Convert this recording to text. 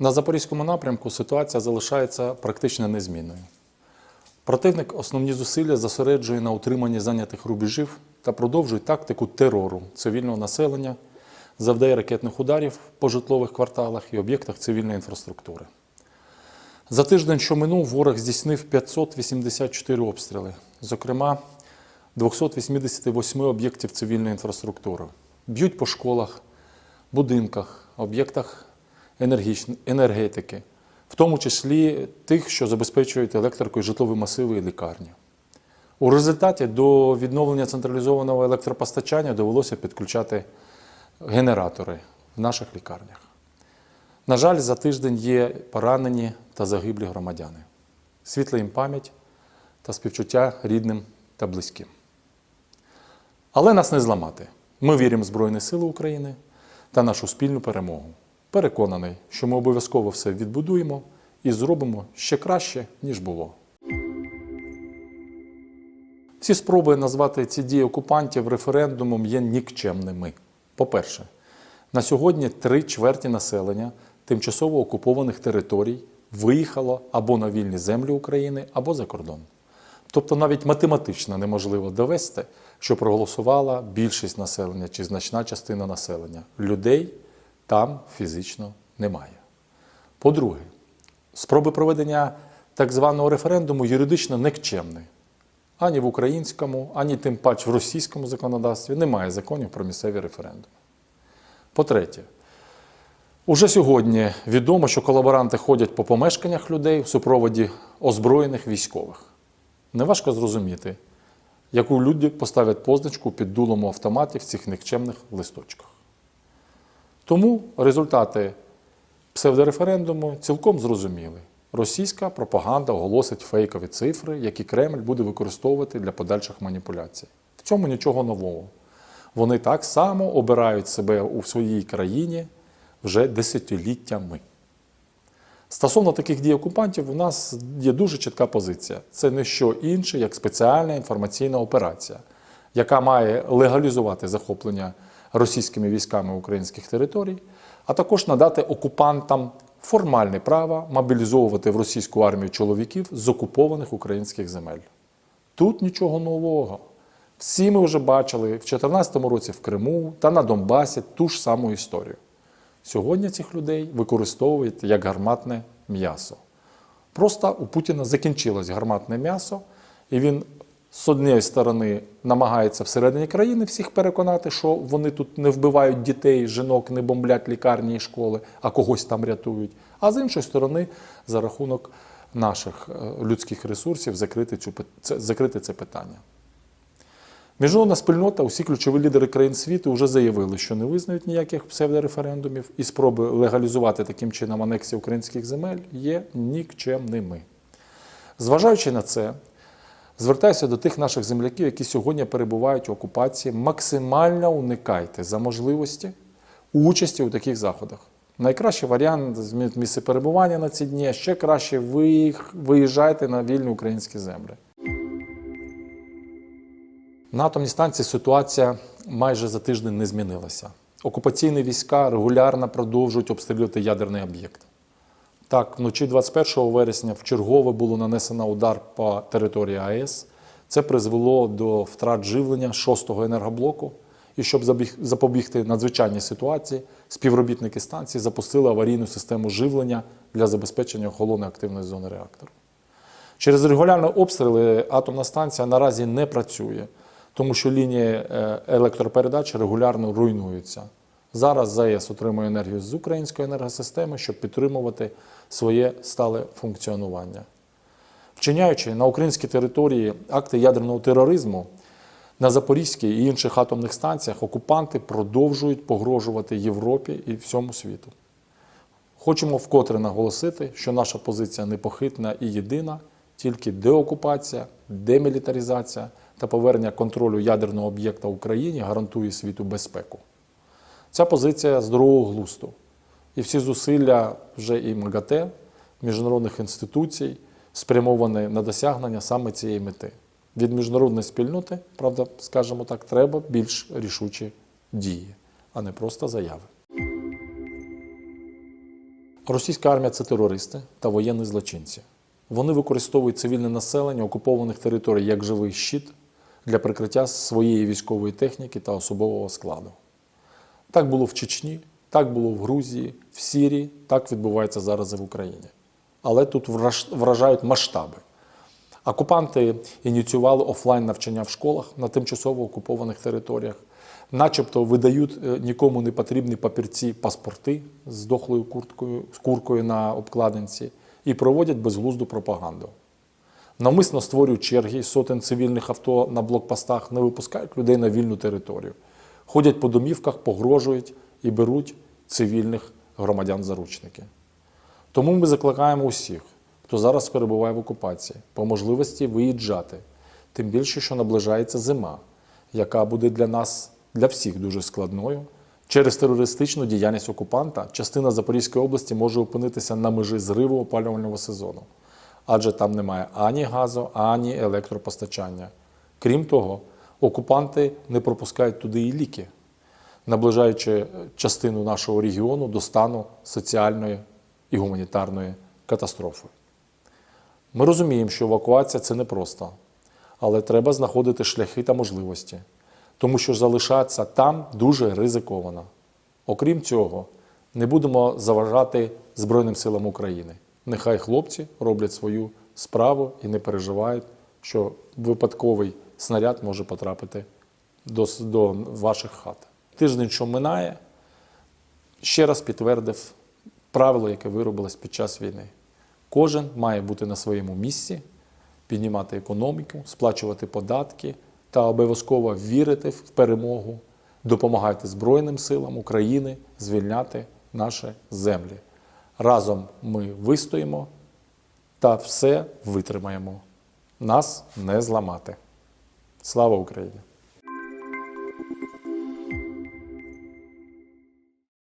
На запорізькому напрямку ситуація залишається практично незмінною. Противник основні зусилля зосереджує на утриманні зайнятих рубежів та продовжує тактику терору цивільного населення, завдає ракетних ударів по житлових кварталах і об'єктах цивільної інфраструктури. За тиждень, що минув, ворог здійснив 584 обстріли, зокрема 288 об'єктів цивільної інфраструктури. Б'ють по школах, будинках, об'єктах енергетики, в тому числі тих, що забезпечують електрикою житлові масиви і лікарні. У результаті до відновлення централізованого електропостачання довелося підключати генератори в наших лікарнях. На жаль, за тиждень є поранені та загиблі громадяни. Світла їм пам'ять та співчуття рідним та близьким. Але нас не зламати. Ми віримо в Збройні Сили України та нашу спільну перемогу. Переконаний, що ми обов'язково все відбудуємо і зробимо ще краще, ніж було. Всі спроби назвати ці дії окупантів референдумом є нікчемними. По-перше, на сьогодні три чверті населення тимчасово окупованих територій виїхало або на вільні землі України, або за кордон. Тобто навіть математично неможливо довести, що проголосувала більшість населення чи значна частина населення. Людей там фізично немає. По-друге, спроби проведення так званого референдуму юридично никчемні. Ані в українському, ані тим паче в російському законодавстві немає законів про місцеві референдуми. По-третє, уже сьогодні відомо, що колаборанти ходять по помешканнях людей в супроводі озброєних військових. Неважко зрозуміти, яку люди поставлять позначку під дулом автоматів в цих никчемних листочках. Тому результати псевдореферендуму цілком зрозуміли. Російська пропаганда оголосить фейкові цифри, які Кремль буде використовувати для подальших маніпуляцій. В цьому нічого нового. Вони так само обирають себе у своїй країні вже десятиліттями. Стосовно таких дій окупантів, у нас є дуже чітка позиція. Це не що інше, як спеціальна інформаційна операція, яка має легалізувати захоплення російськими військами українських територій, а також надати окупантам формальне право мобілізовувати в російську армію чоловіків з окупованих українських земель. Тут нічого нового. Всі ми вже бачили в 2014 році в Криму та на Донбасі ту ж саму історію. Сьогодні цих людей використовують як гарматне м'ясо. Просто у Путіна закінчилось гарматне м'ясо, і він з однієї сторони намагається всередині країни всіх переконати, що вони тут не вбивають дітей, жінок, не бомблять лікарні і школи, а когось там рятують. А з іншої сторони, за рахунок наших е, людських ресурсів закрити, цю, закрити це питання. Міжнародна спільнота, усі ключові лідери країн світу вже заявили, що не визнають ніяких псевдореферендумів, і спроби легалізувати таким чином анексію українських земель є нікчемними. Зважаючи на це, звертаюся до тих наших земляків, які сьогодні перебувають у окупації, максимально уникайте за можливості участі у таких заходах. Найкращий варіант з місця перебування на ці дні, ще краще виїх- виїжджайте на вільні українські землі. На атомній станції ситуація майже за тиждень не змінилася. Окупаційні війська регулярно продовжують обстрілювати ядерний об'єкт. Так, вночі 21 вересня вчергове було нанесено удар по території АЕС. Це призвело до втрат живлення 6-го енергоблоку. І щоб запобігти надзвичайній ситуації, співробітники станції запустили аварійну систему живлення для забезпечення охолоної активної зони реактору. Через регулярні обстріли атомна станція наразі не працює, тому що лінії е, електропередач регулярно руйнуються. Зараз ЗАЕС отримує енергію з української енергосистеми, щоб підтримувати своє стале функціонування. Вчиняючи на українській території акти ядерного тероризму, на Запорізькій і інших атомних станціях окупанти продовжують погрожувати Європі і всьому світу. Хочемо вкотре наголосити, що наша позиція непохитна і єдина, тільки деокупація, демілітаризація та повернення контролю ядерного об'єкта Україні гарантує світу безпеку. Ця позиція здорового глусту. І всі зусилля вже і МАГАТЕ, міжнародних інституцій спрямовані на досягнення саме цієї мети. Від міжнародної спільноти, правда, скажімо так, треба більш рішучі дії, а не просто заяви. Російська армія це терористи та воєнні злочинці. Вони використовують цивільне населення окупованих територій як живий щит для прикриття своєї військової техніки та особового складу. Так було в Чечні, так було в Грузії, в Сірії, так відбувається зараз і в Україні. Але тут вражають масштаби. Окупанти ініціювали офлайн навчання в школах на тимчасово окупованих територіях, начебто видають е, нікому не потрібні папірці паспорти з дохлою курткою, з куркою на обкладинці і проводять безглузду пропаганду. Навмисно створюють черги сотень цивільних авто на блокпостах, не випускають людей на вільну територію. Ходять по домівках, погрожують і беруть цивільних громадян заручники. Тому ми закликаємо усіх, хто зараз перебуває в окупації, по можливості виїжджати. Тим більше, що наближається зима, яка буде для нас, для всіх дуже складною. Через терористичну діяльність окупанта частина Запорізької області може опинитися на межі зриву опалювального сезону, адже там немає ані газу, ані електропостачання. Крім того, окупанти не пропускають туди і ліки, наближаючи частину нашого регіону до стану соціальної і гуманітарної катастрофи. Ми розуміємо, що евакуація це непросто, але треба знаходити шляхи та можливості, тому що залишатися там дуже ризиковано. Окрім цього, не будемо заважати Збройним силам України. Нехай хлопці роблять свою справу і не переживають, що випадковий снаряд може потрапити до, до ваших хат. Тиждень, що минає, ще раз підтвердив правило, яке виробилось під час війни. Кожен має бути на своєму місці, піднімати економіку, сплачувати податки та обов'язково вірити в перемогу, допомагати Збройним силам України звільняти наші землі. Разом ми вистоїмо та все витримаємо. Нас не зламати. Слава Україні!